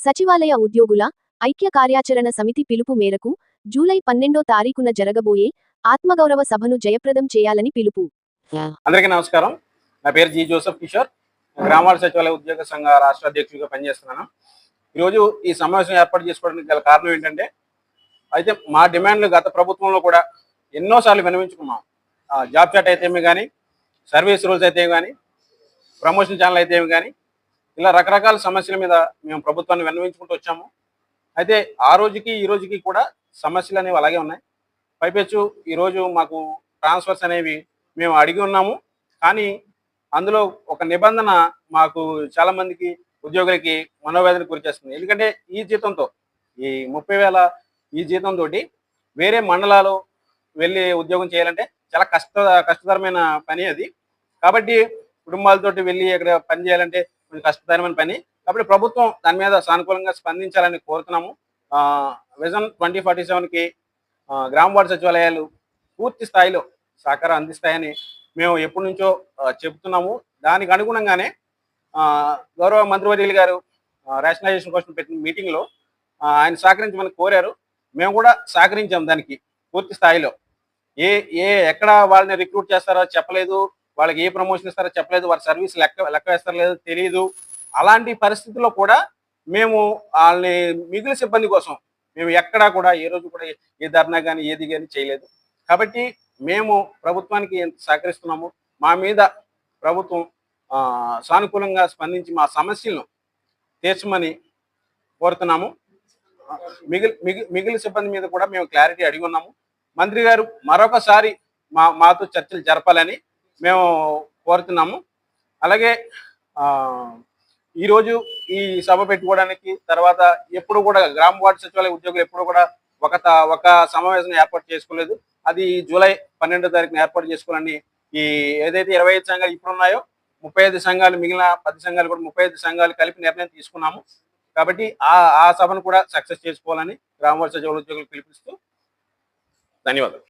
సచివాలయ ఉద్యోగుల ఐక్య కార్యాచరణ సమితి పిలుపు మేరకు జూలై పన్నెండో తారీఖున జరగబోయే ఆత్మగౌరవ సభను జయప్రదం చేయాలని పిలుపు. అందరికీ నమస్కారం. నా పేరు జి జోసఫ్ కిషోర్. గ్రామాల సచివాలయ ఉద్యోగ సంఘ రాష్ట్ర అధ్యక్షుడిగా పనిచేస్తున్నాను. ఈరోజు ఈ సమావేశం ఏర్పాటు చేసుకోవడానికి గల కారణం ఏంటంటే అయితే మా డిమాండ్లు గత ప్రభుత్వంలో కూడా ఎన్నోసార్లు వినవించుకున్నాం జాబ్ చాట్ అయితేమి కానీ సర్వీస్ రూల్స్ అయితే కానీ ప్రమోషన్ ఛానల్ అయితే కానీ ఇలా రకరకాల సమస్యల మీద మేము ప్రభుత్వాన్ని విన్నవించుకుంటూ వచ్చాము. అయితే ఆ రోజుకి ఈ రోజుకి కూడా సమస్యలు అనేవి అలాగే ఉన్నాయి. పైపెచ్చు ఈరోజు మాకు ట్రాన్స్ఫర్స్ అనేవి మేము అడిగి ఉన్నాము. కానీ అందులో ఒక నిబంధన మాకు చాలా మందికి ఉద్యోగులకి మనోవేదన గురిచేస్తుంది. ఎందుకంటే ఈ జీతంతో ఈ ముప్పై వేల ఈ జీతంతో వేరే మండలాలు వెళ్ళి ఉద్యోగం చేయాలంటే చాలా కష్ట కష్టతరమైన పని అది. కాబట్టి కుటుంబాలతోటి వెళ్ళి అక్కడ పని చేయాలంటే కొంచెం కష్టతరమైన పని. కాబట్టి ప్రభుత్వం దాని మీద సానుకూలంగా స్పందించాలని కోరుతున్నాము. విజన్ ట్వంటీ ఫార్టీ సెవెన్కి గ్రామ వార్డు సచివాలయాలు పూర్తి స్థాయిలో సహకారం అందిస్తాయని మేము ఎప్పటి నుంచో చెబుతున్నాము. దానికి అనుగుణంగానే గౌరవ గౌరవ మంత్రివర్యులు గారు రేషనలైజేషన్ కోసం పెట్టిన మీటింగ్లో ఆయన సహకరించమని కోరారు. మేము కూడా సహకరించాం దానికి పూర్తి స్థాయిలో. ఏ ఏ ఎక్కడ వాళ్ళని రిక్రూట్ చేస్తారో చెప్పలేదు. వాళ్ళకి ఏ ప్రమోషన్ ఇస్తారో చెప్పలేదు వారి సర్వీస్ లెక్క లెక్క వేస్తారో లేదో తెలియదు అలాంటి పరిస్థితుల్లో కూడా మేము వాళ్ళని మిగిలిన సిబ్బంది కోసం మేము ఎక్కడా కూడా ఏ రోజు కూడా ఏ ధర్నా కానీ ఏది కానీ చేయలేదు. కాబట్టి మేము ప్రభుత్వానికి ఎంత సహకరిస్తున్నాము మా మీద ప్రభుత్వం సానుకూలంగా స్పందించి మా సమస్యలను తీర్చమని కోరుతున్నాము. మిగిలి మిగిలి మిగిలిన సిబ్బంది మీద కూడా మేము క్లారిటీ అడిగి ఉన్నాము. మంత్రి గారు మరొకసారి మా మాతో చర్చలు జరపాలని మేము కోరుతున్నాము. అలాగే ఆ, ఈరోజు ఈ సభ పెట్టుకోవడానికి తర్వాత ఎప్పుడు కూడా గ్రామ వార్డు సచివాలయ ఉద్యోగులు ఎప్పుడు కూడా ఒక త- ఒక సమావేశం ఏర్పాటు చేసుకోలేదు. అది జూలై పన్నెండో తారీఖున ఏర్పాటు చేసుకోవాలని ఈ ఏదైతే ఇరవై ఐదు సంఘాలు ఇప్పుడు ఉన్నాయో ముప్పై ఐదు సంఘాలు మిగిలిన పది సంఘాలు కూడా ముప్పై ఐదు సంఘాలు కలిపి నిర్ణయం తీసుకున్నాము. కాబట్టి ఆ ఆ సభను కూడా సక్సెస్ చేసుకోవాలని గ్రామ వార్డు సచివాలయ ఉద్యోగులు పిలిపిస్తూ ధన్యవాదాలు.